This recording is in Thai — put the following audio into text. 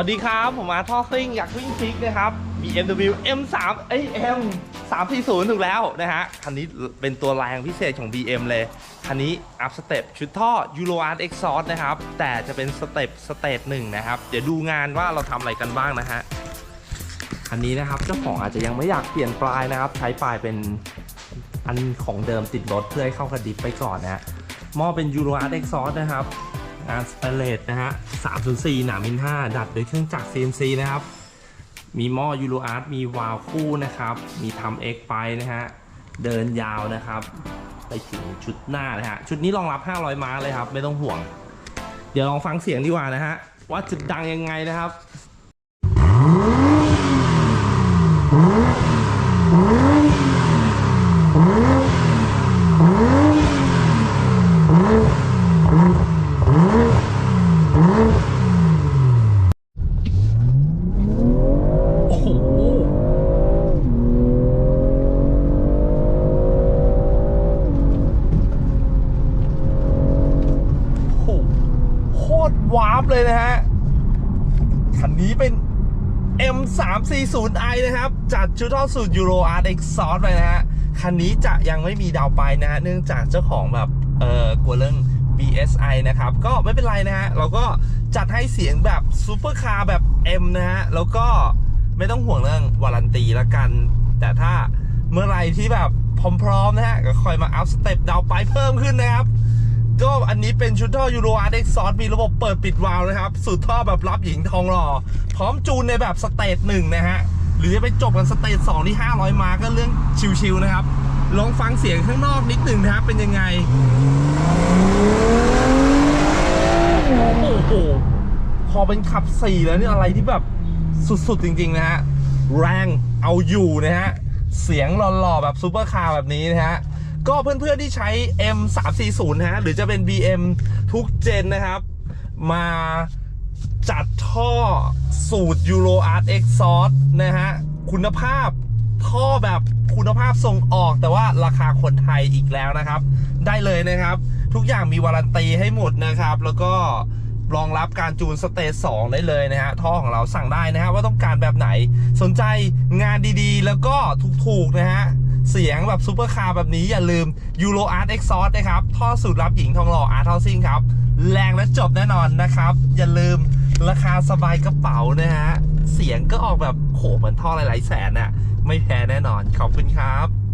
วัสดีครับ ผมอาร์ทอซิ่งอยากวิ่งพลิกนะครับ BMW M3 เอ้ย M 340 ถูกแล้วนะฮะ คันนี้เป็นตัวแรงพิเศษของ BM เลย คันนี้อัพสเต็ปชุดท่อ Euro Art Exhaust นะครับ แต่จะเป็นสเต็ปสเตจหนึ่งนะครับ เดี๋ยวดูงานว่าเราทำอะไรกันบ้างนะฮะอันนี้นะครับเจ้าของอาจจะยังไม่อยากเปลี่ยนปลายนะครับ ใช้ปลายเป็นอันของเดิมติดรถเพื่อให้เข้ากับดิฟไปก่อนนะฮะมอเป็น Euro Art Exhaust นะครับ งานสเตเลตนะฮะ304หนามิน5ดัดโดยเครื่องจักร CNC นะครับ มีหม้อยูโรอาร์ตมีวาล์วคู่นะครับ มีทำเอ็กไปนะฮะ เดินยาวนะครับ ไปถึงชุดหน้านะฮะ ชุดนี้รองรับ 500 ม้าเลยครับ ไม่ต้องห่วง เดี๋ยวลองฟังเสียงดีกว่านะฮะ ว่าจะดังยังไงนะครับ โอ้โห โอ้โหโคตร วาร์ปเลยนะฮะ คันนี้เป็น M340i นะครับ จัดชุดท่อสูตร Euro Art Exhaust ไปนะฮะ คันนี้จะยังไม่มีดาวไปนะฮะ เนื่องจากเจ้าของแบบ เออกลัวเรื่อง BSI นะครับ ก็ไม่เป็นไรนะฮะ เราก็จัดให้เสียงแบบซูเปอร์คาร์แบบ M นะฮะ แล้วก็ไม่ต้องห่วงเรื่องวารันตีละกัน แต่ถ้าเมื่อไรที่แบบพร้อมๆนะฮะ ก็คอยมาอัพสเต็ปดาวไปเพิ่มขึ้นนะครับ ก็อันนี้เป็นชุดท่อยูโรอาร์เด็กซอสมีระบบเปิดปิดวาล์วนะครับสูตรท่อแบบรับหญิงทองหล่อพร้อมจูนในแบบสเตจหนึ่งนะฮะหรือจะไปจบกันสเตจสองที่ 500 มาก็เรื่องชิวๆนะครับ ลองฟังเสียงข้างนอกนิดหนึ่งนะครับ เป็นยังไง โอ้โห พอเป็นขับ4แล้วนี่อะไรที่แบบสุดๆ จริง ๆ นะฮะ แรงเอาอยู่นะฮะ เสียงหล่อๆ แบบซูเปอร์คาร์แบบนี้นะฮะ ก็เพื่อนๆที่ใช้ M340 นะฮะหรือจะเป็น BM ทุกเจนนะครับ มาจัดท่อสูตร Euro Art Exhaust นะฮะ คุณภาพท่อแบบคุณภาพส่งออกแต่ว่าราคาคนไทยอีกแล้วนะครับ ได้เลยนะครับ ทุกอย่างมีวารันตีให้หมดนะครับ แล้วก็รองรับการจูนสเตจ2ได้เลยนะฮะ ท่อของเราสั่งได้นะฮะ ว่าต้องการแบบไหนสนใจงานดีๆ แล้วก็ถูกๆนะฮะ เสียงแบบซูเปอร์คาร์แบบนี้อย่าลืม Euro Art Exhaust นะครับ ท่อสูตรรับหญิงทองหล่อ Art Housing ครับ แรงและจบแน่นอนนะครับ อย่าลืมราคาสบายกระเป๋านะฮะ เสียงก็ออกแบบโหเหมือนท่อหลายๆแสนน่ะไม่แพ้แน่นอน ขอบคุณครับ